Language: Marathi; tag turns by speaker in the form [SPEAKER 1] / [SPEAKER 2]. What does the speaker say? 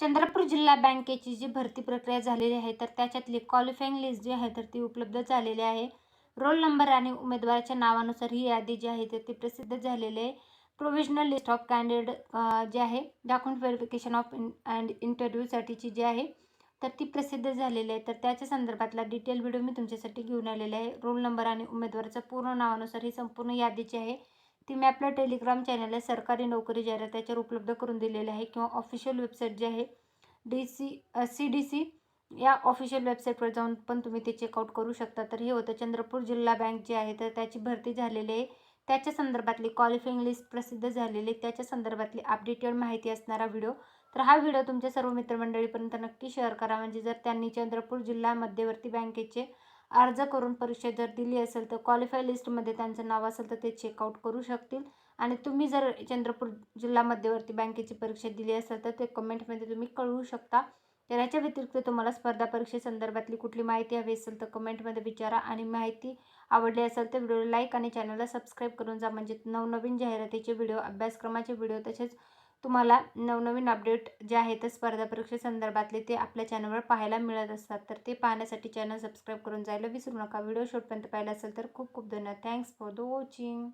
[SPEAKER 1] चंद्रपूर जिल्हा बँकेची जी भरती प्रक्रिया झालेली आहे तर त्याच्यातली क्वालिफाईंग लिस्ट जी आहे तर ती उपलब्ध झालेली आहे. रोल नंबर आणि उमेदवाराच्या नावानुसार ही यादी जी आहे तर ती प्रसिद्ध झालेली आहे. प्रोव्हिजनल लिस्ट ऑफ कॅन्डिडेट जे आहे document verification of in and इंटरव्ह्यूसाठीची जी आहे तर ती प्रसिद्ध झालेली आहे. तर त्याच्या संदर्भातला डिटेल व्हिडिओ मी तुमच्यासाठी घेऊन आलेला आहे. रोल नंबर आणि उमेदवाराचं पूर्ण नावानुसार ही संपूर्ण यादी जी आहे. ती मी आपल्या टेलिग्राम चॅनलला सरकारी नोकरी जाहिरात त्याच्यावर उपलब्ध करून दिलेली आहे किंवा ऑफिशियल वेबसाईट जी आहे D C C D C या ऑफिशियल वेबसाईटवर जाऊन पण तुम्ही ते चेकआउट करू शकता. तर हे होतं चंद्रपूर जिल्हा बँक जी आहे तर त्याची भरती झालेली आहे. त्याच्या संदर्भातली क्वालिफाईंग लिस्ट प्रसिद्ध झालेली त्याच्या संदर्भातली अपडेटेड माहिती असणारा व्हिडिओ तर हा व्हिडिओ तुमच्या सर्व मित्रमंडळीपर्यंत नक्की शेअर करा. म्हणजे जर त्यांनी चंद्रपूर जिल्हा मध्यवर्ती बँकेचे अर्ज करून परीक्षा जर दिली असेल तर क्वालिफाय लिस्टमध्ये त्यांचं नाव असेल तर ते चेकआउट करू शकतील. आणि तुम्ही जर चंद्रपूर जिल्हा मध्यवर्ती बँकेची परीक्षा दिली असेल तर ते कमेंटमध्ये तुम्ही कळवू शकता. तर याच्या व्यतिरिक्त तुम्हाला स्पर्धा परीक्षेसंदर्भातली कुठली माहिती हवी असेल तर कमेंटमध्ये विचारा आणि माहिती आवडली असेल तर व्हिडिओला लाईक आणि चॅनलला सबस्क्राईब करून जा. म्हणजे नवनवीन जाहिरातीचे व्हिडिओ अभ्यासक्रमाचे व्हिडिओ तसेच तुम्हाला नवनवीन अपडेट जे आहेत स्पर्धा परीक्षेसंदर्भातले ते आपल्या चॅनलवर पाहायला मिळत असतात. तर ते पाहण्यासाठी चॅनल सबस्क्राईब करून जायला विसरू नका. व्हिडिओ शेवटपर्यंत पाहिला असेल तर खूप खूप धन्यवाद. Thanks for the watching